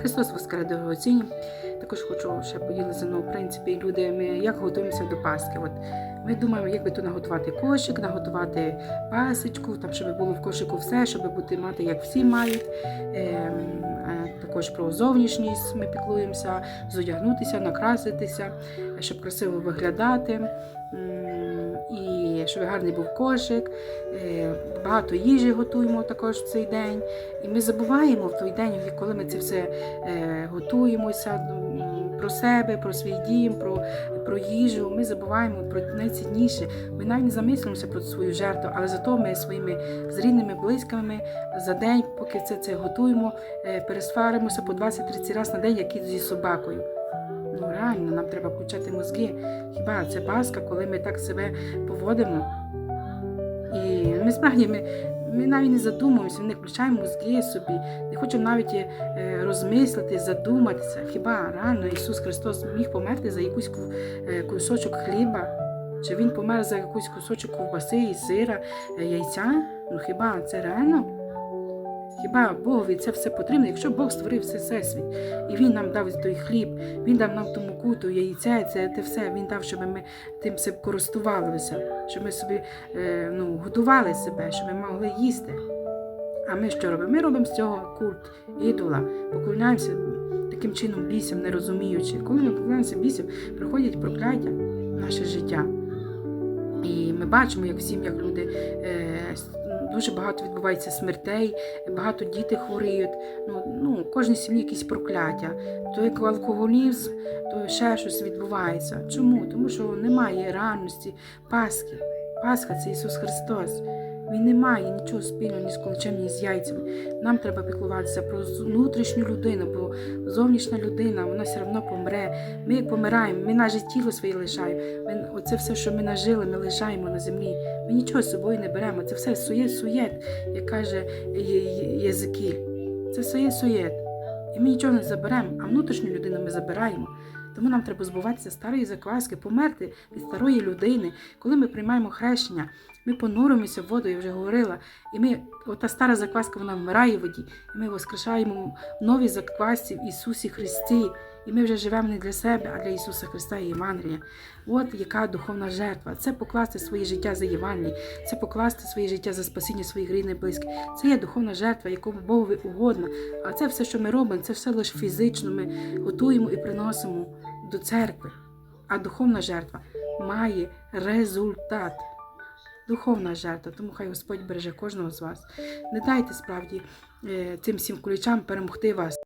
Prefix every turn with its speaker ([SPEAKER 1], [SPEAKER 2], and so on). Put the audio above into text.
[SPEAKER 1] Христос Воскрес дорогоцінні. Також хочу ще поділитися, ну, в принципі, люди, ми як готуємося до Пасхи. От ми думаємо, як би то наготувати кошик, наготувати пасочку, там, щоб було в кошику все, щоб бути мати, як всі мають. Ем, також про зовнішність ми піклуємося, зодягнутися, накраситися, щоб красиво виглядати. Щоб гарний був кошик, Е, багато їжі готуємо також в цей день. І ми забуваємо в той день, коли ми це все е, готуємося про себе, про свій дім, про, про їжу. Ми забуваємо про найцінніше. Ми навіть не замислюємося про свою жертву, але зато ми своїми з рідними, близькими за день, поки це, це готуємо, е, пересваримося по 20-30 разів на день, як і зі собакою. Ну реально, нам треба включати мозги. Хіба це Пасха, коли ми так себе поводимо? І справді ми, ми навіть не задумуємося, не включаємо мозги собі, не хочемо навіть е, розмислити, задуматися. Хіба реально Ісус Христос міг померти за якийсь е, кусочок хліба? Чи Він помер за якийсь кусочок ковбаси і сира, е, яйця? Ну хіба це реально? Хіба Богові це все потрібно? Якщо Бог створив все всесвіт, і Він нам дав той хліб, Він дав нам ту муку, то яйця, це те все. Він дав, щоб ми тим все користувалися, щоб ми собі е, ну, готували себе, щоб ми могли їсти. А ми що робимо? Ми робимо з цього культ ідола, поклоняємося таким чином бісям, не розуміючи. Коли ми поклоняємося бісям, приходять прокляття в наше життя. І ми бачимо, як в сім'ях люди е, дуже багато відбувається смертей, багато діти хворіють. Ну, ну, кожній сім'ї якісь прокляття. То як алкоголізм, то ще щось відбувається. Чому? Тому що немає реальності Пасхи. Пасха це Ісус Христос. Він не має нічого спільного ні з колечем, ні з яйцями. Нам треба піклуватися про внутрішню людину, бо зовнішня людина, вона все одно помре. Ми помираємо, ми навіть тіло своє лишаємо. Оце все, що ми нажили, ми лишаємо на землі. Ми нічого з собою не беремо. Це все суєт, суєт, як каже Єзикіль. Це суєт, суєт. І ми нічого не заберемо, а внутрішню людину ми забираємо. Тому нам треба збуватися старої закваски, померти від старої людини. Коли ми приймаємо хрещення, ми понуримося в воду, я вже говорила. І ми, ота стара закваска, вона вмирає в воді. І ми воскрешаємо в новій заквасці в Ісусі Христі. І ми вже живемо не для себе, а для Ісуса Христа і Євангелія. От яка духовна жертва. Це покласти своє життя за Євангеліє, це покласти своє життя за спасіння своїх рідних близьких. Це є духовна жертва, якому Богові угодно. А це все, що ми робимо, це все лише фізично. Ми готуємо і приносимо до церкви. А духовна жертва має результат. Духовна жертва, тому хай Господь береже кожного з вас. Не дайте справді е, цим всім кулічам перемогти вас.